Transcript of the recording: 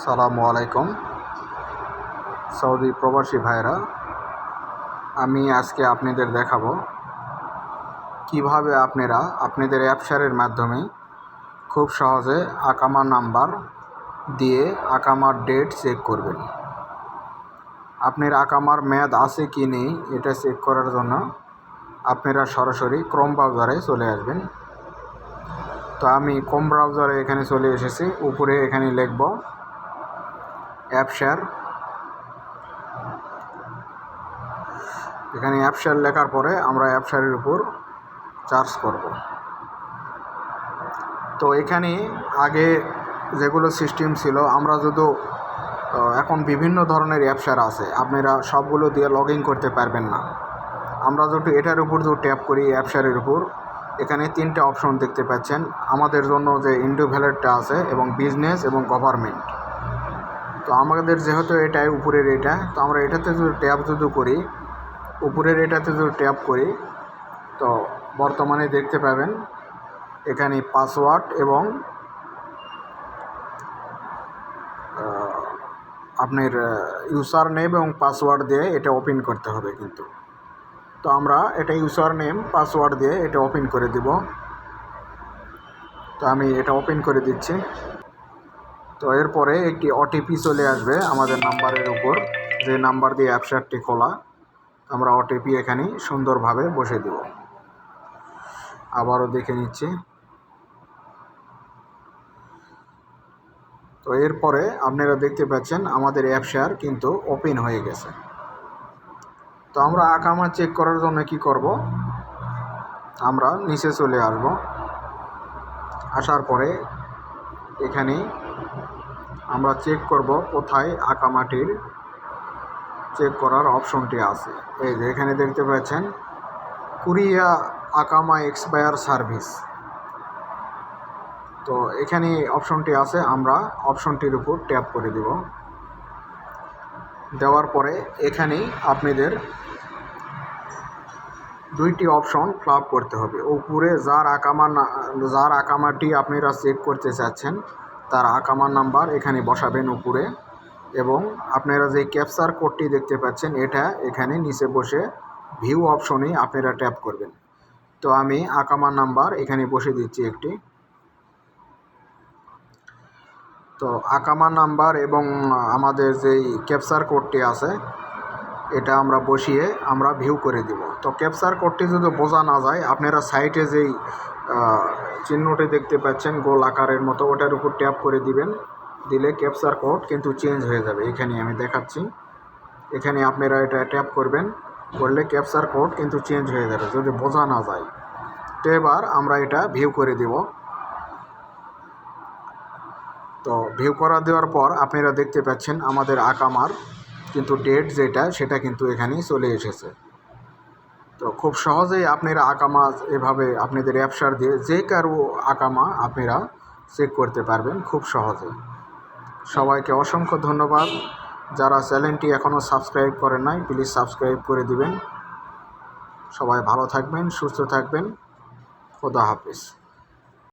সালামু আলাইকুম। সৌদি প্রবাসী ভাইরা, আমি আজকে আপনাদের দেখাবো কীভাবে আপনারা আপনাদের অ্যাপসারের মাধ্যমে খুব সহজে আকামার নাম্বার দিয়ে আকামার ডেট চেক করবেন। আপনার আকামার মেয়াদ আছে কি নেই, এটা চেক করার জন্য আপনারা সরাসরি ক্রোম ব্রাউজারে চলে আসবেন। তো আমি ক্রোম ব্রাউজারে এখানে চলে এসেছি, উপরে এখানে লিখব অ্যাপসার এখানে অ্যাপসার লেখার পরে আমরা অ্যাপসারের উপর চার্জ করব। তো এখানে আগে যেগুলো সিস্টেম ছিল, আমরা যদি এখন বিভিন্ন ধরনের অ্যাপসার আছে, আপনারা সবগুলো দিয়ে লগ করতে পারবেন না। আমরা যদি এটার উপর যদি ট্যাপ করি অ্যাপসারের উপর, এখানে তিনটে অপশন দেখতে পাচ্ছেন। আমাদের জন্য যে ইন্ডিভিজুয়ালটা আছে, এবং বিজনেস এবং গভর্নমেন্ট তো আমাদের যেহেতু এটাই উপরের এটা, তো আমরা এটাতে যদি ট্যাপ যদি করি, উপরের এটাতে যদি ট্যাপ করি, তো বর্তমানে দেখতে পাবেন এখানে পাসওয়ার্ড এবং আপনার ইউজার নেম এবং পাসওয়ার্ড দিয়ে এটা ওপেন করতে হবে কিন্তু। তো আমরা এটা ইউজার নেম পাসওয়ার্ড দিয়ে এটা ওপেন করে দিব। তো আমি এটা ওপেন করে দিচ্ছি। তো এরপরে একটি ওটিপি চলে আসবে আমাদের নাম্বারের উপর। যে নাম্বার দিয়ে অ্যাপসারটি খোলা, আমরা ওটিপি এখানে সুন্দরভাবে বসে দেব। আবারও দেখে নিচ্ছি। তো এরপরে আপনারা দেখতে পাচ্ছেন আমাদের অ্যাপসার কিন্তু ওপেন হয়ে গেছে। তো আমরা আকামা চেক করার জন্য কি করব? আমরা নিচে চলে আসব। আসার পরে এখানে আমরা চেক করব কোথায় আকামাটির চেক করার অপশনটি আছে। এই যে এখানে দেখতে পাচ্ছেন, কুরিয়া আকামা এক্সপায়ার সার্ভিস। তো এখানে অপশনটি আছে, আমরা অপশনটির উপর ট্যাপ করে দিব। দেওয়ার পরে এখানে আপনাদের দুইটি অপশন ফ্লাপ করতে হবে। উপরে যার আকামা যার আকামাটি আপনারা চেক করতে চাচ্ছেন তার আকামার নাম্বার এখানে বসাবেন উপরে এবং আপনারা যে ক্যাপচার কোডটি দেখতে পাচ্ছেন, এটা এখানে নিচে বসে ভিউ অপশনে আপনারা ট্যাপ করবেন। তো আমি আকামার নাম্বার এখানে বসে দিচ্ছি একটি। তো আকামা নাম্বার এবং আমাদের যেই ক্যাপচার কোডটি আছে, এটা আমরা বসিয়ে আমরা ভিউ করে দিব। তো ক্যাপচার কোডটি যদি বোঝা না যায়, আপনারা সাইটে যেই চিহ্নটি দেখতে পাচ্ছেন, গোল আকারের মতো। ওটার উপর ট্যাপ করে দিবেন। দিলে ক্যাপচার কোড কিন্তু চেঞ্জ হয়ে যাবে। এখানে আমি দেখাচ্ছি। এখানে আপনারা এটা ট্যাপ করবেন। করলে ক্যাপচার কোড কিন্তু চেঞ্জ হয়ে যাবে, যদি বোঝা না যায়। তো এবার আমরা এটা ভিউ করে দিব। তো ভিউ করা দেওয়ার পর আপনারা দেখতে পাচ্ছেন আমাদের আকামার কিন্তু ডেট যেটা, সেটা কিন্তু এখানে চলে এসেছে। তো খুব সহজেই আপনারা আকামা এভাবে আপনাদের অ্যাপসার দিয়ে যে কারও আকামা আপনারা চেক করতে পারবেন খুব সহজে। সবাইকে অসংখ্য ধন্যবাদ। যারা চ্যানেলটি এখনও সাবস্ক্রাইব করেন নাই, প্লিজ সাবস্ক্রাইব করে দিবেন। সবাই ভালো থাকবেন, সুস্থ থাকবেন। খোদা হাফিজ।